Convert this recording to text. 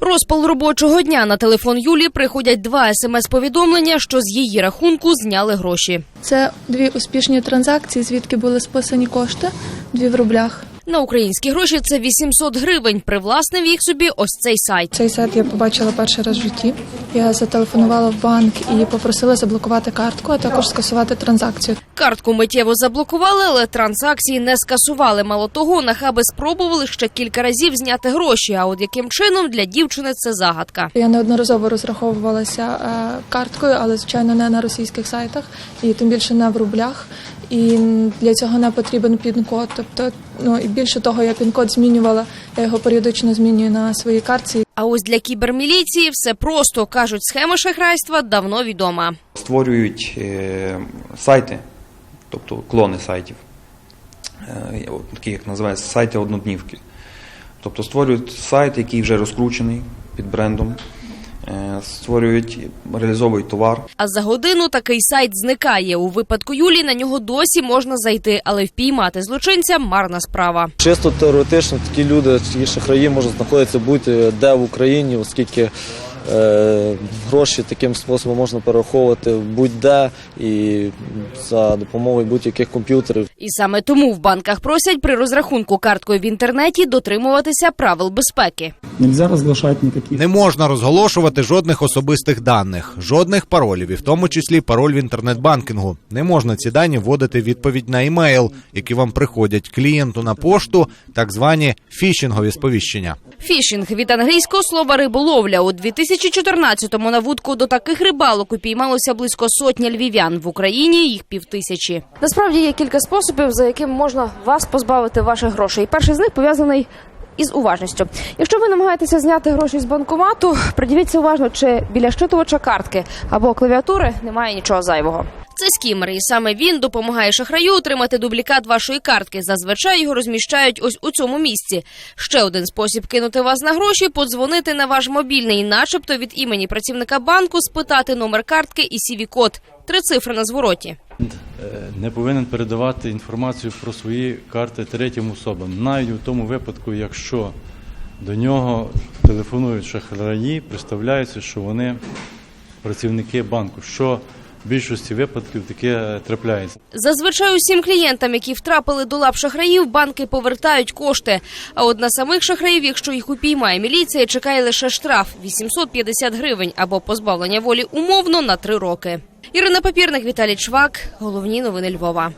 Розпал робочого дня на телефон Юлі приходять два смс-повідомлення, що з її рахунку зняли гроші. Це дві успішні транзакції, звідки були списані кошти, дві в рублях. На українські гроші це 800 гривень. Привласнив їх собі ось цей сайт. Цей сайт я побачила перший раз в житті. Я зателефонувала в банк і попросила заблокувати картку, а також скасувати транзакцію. Картку миттєво заблокували, але транзакції не скасували. Мало того, нахаби спробували ще кілька разів зняти гроші. А от яким чином для дівчини це загадка. Я неодноразово розраховувалася е, карткою, але звичайно не на російських сайтах, і тим більше не в рублях. І для цього не потрібен пін-код. Тобто, ну і більше того, я пін-код змінювала. Я його періодично змінюю на своїй картці. А ось для кіберміліції все просто кажуть, схема шахрайства давно відома. створюють е, сайти, тобто клони сайтів, е, такі, як називається, сайти одноднівки. Тобто створюють сайт, який вже розкручений під брендом, створюють, реалізовують товар. А за годину такий сайт зникає. У випадку Юлі на нього досі можна зайти, але впіймати злочинця марна справа. Чисто теоретично такі люди, такі шахраї можуть знаходитися будь-де в Україні, оскільки е, гроші таким способом можна перераховувати будь-де і за допомогою будь-яких комп'ютерів. І саме тому в банках просять при розрахунку карткою в інтернеті дотримуватися правил безпеки. Нельзя разглашать никаких Не можна розголошувати жодних особистих даних, жодних паролів, і в тому числі пароль в інтернет-банкінгу. Не можна ці дані вводити в відповідь на імейл, які вам приходять клієнту на пошту, так звані фішингові сповіщення. Фішинг від англійського слова риболовля у 2014-му на вудку до таких рибалок упіймалося близько сотні львів'ян. В Україні їх півтисячі. Насправді є кілька способів, за яким можна вас позбавити ваших грошей. Перший з них пов'язаний із уважністю. Якщо ви намагаєтеся зняти гроші з банкомату, придивіться уважно, чи біля щитувача картки або клавіатури немає нічого зайвого. Це скімер, і саме він допомагає шахраю отримати дублікат вашої картки. Зазвичай його розміщають ось у цьому місці. Ще один спосіб кинути вас на гроші подзвонити на ваш мобільний, начебто від імені працівника банку, спитати номер картки і cv код три цифри на звороті. Е, не повинен передавати інформацію про свої карти третім особам, навіть у тому випадку, якщо до нього телефонують шахраї, представляється, що вони працівники банку, що більшості випадків таке трапляється. Зазвичай усім клієнтам, які втрапили до лап шахраїв, банки повертають кошти. А от на самих шахраїв, якщо їх упіймає міліція, чекає лише штраф 850 гривень або позбавлення волі умовно на три роки. Ірина Папірник, Віталій Чвак. Головні новини Львова.